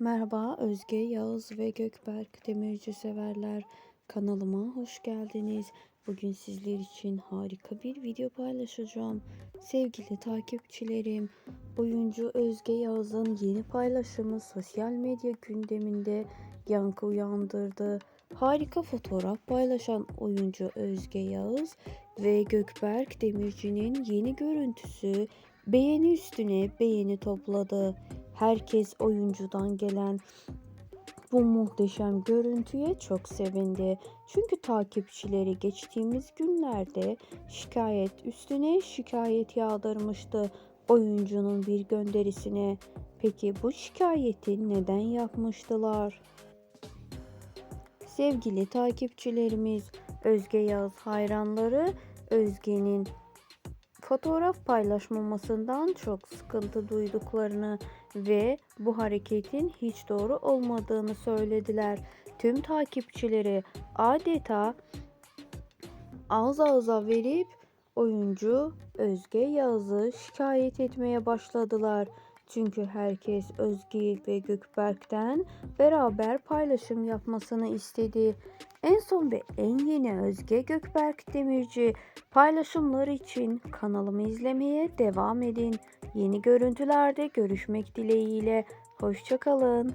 Merhaba Özge, Yağız ve Gökberk Demirci severler. Kanalıma hoş geldiniz. Bugün sizler için harika bir video paylaşacağım. Sevgili takipçilerim, oyuncu Özge Yağız'ın yeni paylaşımı sosyal medya gündeminde yankı uyandırdı. Harika fotoğraf paylaşan oyuncu Özge Yağız ve Gökberk Demirci'nin yeni görüntüsü beğeni üstüne beğeni topladı. Herkes oyuncudan gelen bu muhteşem görüntüye çok sevindi. Çünkü takipçileri geçtiğimiz günlerde şikayet üstüne şikayet yağdırmıştı oyuncunun bir gönderisine. Peki bu şikayeti neden yapmıştılar? Sevgili takipçilerimiz, Özge Yağız hayranları Özge'nin fotoğraf paylaşmamasından çok sıkıntı duyduklarını ve bu hareketin hiç doğru olmadığını söylediler. Tüm takipçileri adeta ağız ağza verip oyuncu Özge Yağız'ı şikayet etmeye başladılar. Çünkü herkes Özge ve Gökberk'ten beraber paylaşım yapmasını istedi. En son ve en yeni Özge Gökberk Demirci paylaşımlar için kanalımı izlemeye devam edin. Yeni görüntülerde görüşmek dileğiyle. Hoşçakalın.